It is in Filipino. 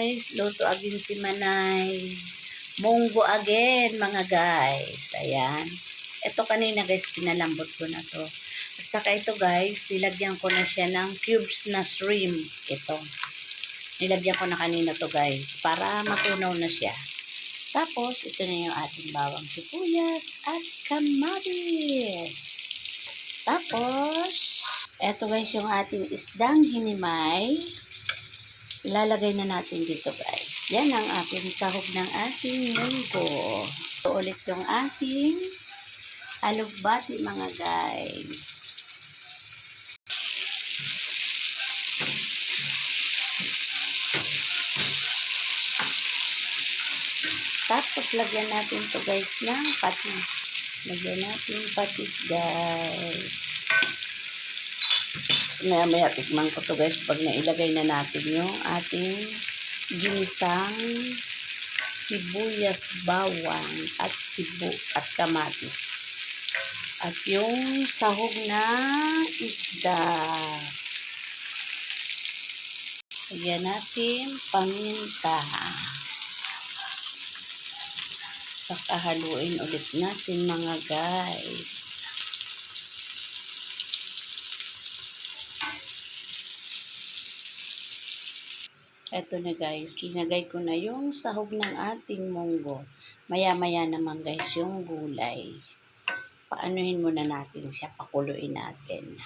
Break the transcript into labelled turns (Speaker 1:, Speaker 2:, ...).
Speaker 1: guys, luto again si Manay. Munggo again mga guys. Ayan. Ito kanina guys, pinalambot ko na to. At saka ito guys, nilagyan ko na siya ng cubes na shrimp. Ito. Nilagyan ko na kanina to guys, para matunaw na siya. Tapos, ito na yung ating bawang sibuyas at kamatis. Tapos, eto guys yung ating isdang hinimay. Ilalagay na natin dito guys. Yan ang aking sahog ng ating munggo. Ito ulit yung ating alugbati mga guys. Tapos lagyan natin to guys ng patis. Lagyan natin patis guys. So, maya maya tikman ko to guys pag nailagay na natin yung ating ginisang sibuyas, bawang at sibu at kamatis. At yung sahog na isda. Lagyan natin paminta. Saka haluin ulit natin mga guys. Eto na guys, linagay ko na yung sahog ng ating munggo. Maya-maya naman guys yung gulay. Paanuhin muna natin siya, pakuluin natin.